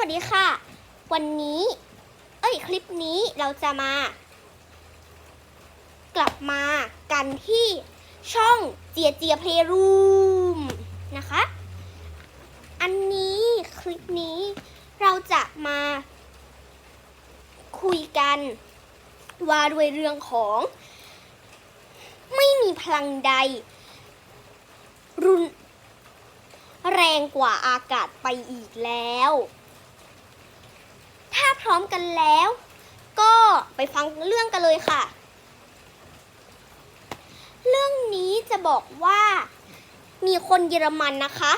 วัสดีค่ะ วันนี้ เอ้ย คลิปนี้เราจะมา กลับมากันที่ช่องเจียเจียเพลย์รูมนะคะ อันนี้คลิปนี้เราจะมา คุยกันว่าด้วยเรื่องของ ไม่มีพลังใด รุนแรงกว่าอากาศไปอีกแล้ว ร้อมกันแล้ว ก็ไปฟังเรื่องกันเลยค่ะ เรื่องนี้จะบอกว่ามีคนเยอรมันนะคะ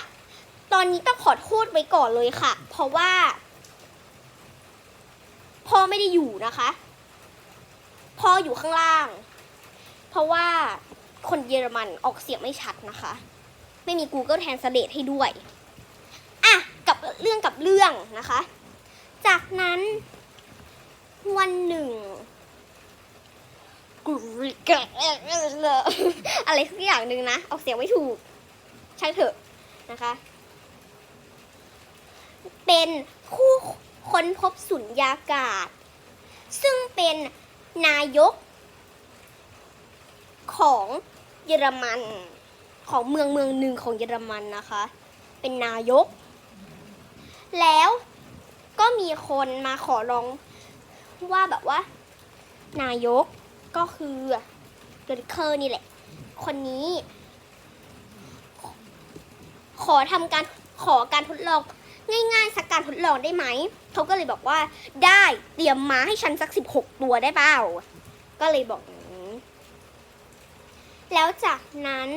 ตอนนี้ต้องขอโทษไว้ก่อนเลยค่ะ เพราะว่า พ่อไม่ได้อยู่นะคะ พ่ออยู่ข้างล่าง เพราะว่าคนเยอรมันออกเสียงไม่ชัดนะคะ ไม่มี Google Translate ให้ด้วย อะ กับเรื่องกับเรื่องนะคะ จากนั้นวันหนึ่งกริก อะไรสักอย่างหนึ่งนะออกเสียงไม่ถูก ช่างเถอะนะคะ เป็นผู้ค้นพบสุญญากาศ ซึ่งเป็นนายกของเยอรมันของเมืองเมืองหนึ่งของเยอรมันนะคะ เป็นนายก แล้วก็มีคนมาขอร้องว่าแบบว่า นายกก็คือ เกอร์เคอร์นี่แหละ คนนี้ ขอทำการขอการทดลอง ง่ายๆ สักการทดลองได้ไหม เขาก็เลยบอกว่า ได้เตรียมม้าให้ฉันสักสิบหกตัวได้เปล่า ก็เลยบอกแล้วจากนั้น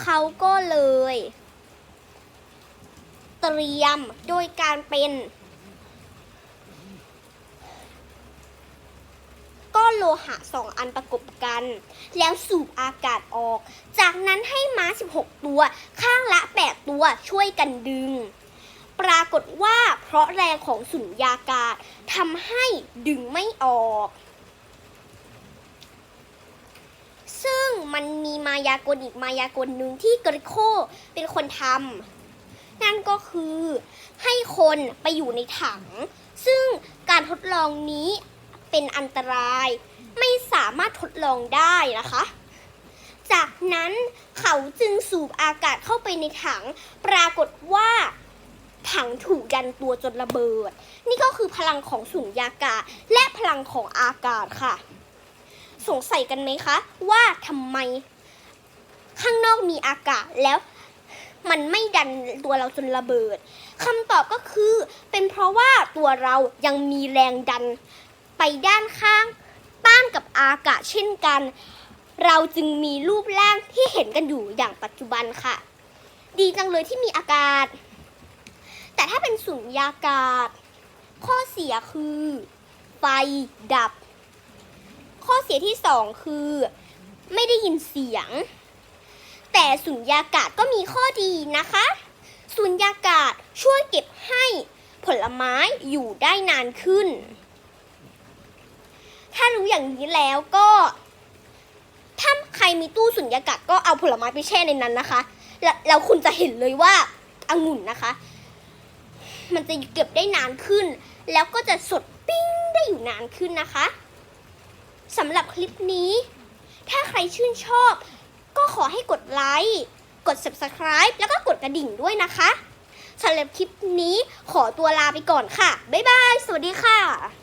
เขาก็เลย เตรียมโดยการเป็น ก้อนโล หะสองอันประกบกัน แล้วสูบอากาศออก จากนั้นให้ม้า 16 ตัว ข้างละ 8 ตัวช่วยกันดึง ปรากฏว่าเพราะแรงของสุญญากาศทำให้ดึงไม่ออก ซึ่งมันมีมายากลอีกมายากลหนึ่งที่กริโคเป็นคนทำนั่นก็คือให้คนไปอยู่ในถัง ซึ่งการทดลองนี้ เป็นอันตราย ไม่สามารถทดลองได้นะคะ จากนั้นเขาจึงสูบอากาศเข้าไปในถัง ปรากฏว่าถังถูกดันตัวจนระเบิด นี่ก็คือพลังของสุญญากาศ และพลังของอากาศค่ะ สงสัยกันไหมคะ ว่าทำไม ข้างนอกมีอากาศแล้วมันไม่ดันตัวเราจนระเบิดคำตอบก็คือเป็นเพราะว่าตัวเรายังมีแรงดัน ไปด้านข้างต้านกับอากาศเช่นกัน เราจึงมีรูปร่างที่เห็นกันอยู่อย่างปัจจุบันค่ะ ดีจังเลยที่มีอากาศ แต่ถ้าเป็นสุญญากาศ ข้อเสียคือ ไฟดับ ข้อเสียที่สองคือ ไม่ได้ยินเสียง แต่สุญญากาศก็มีข้อดีนะคะสุญญากาศช่วยเก็บให้ผลไม้อยู่ได้นานขึ้น ถ้ารู้อย่างนี้แล้วก็ถ้าใครมีตู้สุญญากาศก็เอาผลไม้ไปแช่ในนั้นนะคะแล้วแล้วคุณจะเห็นเลยว่าองุ่นนะคะ มันจะเก็บได้นานขึ้น แล้วก็จะสดปิ้งได้อยู่นานขึ้นนะคะสำหรับคลิปนี้ ถ้าใครชื่นชอบ ก็ขอให้กดไลค์กด subscribe แล้วก็กดกระดิ่งด้วยนะคะสำหรับคลิปนี้ขอตัวลาไปก่อนค่ะ บ๊ายบาย สวัสดีค่ะ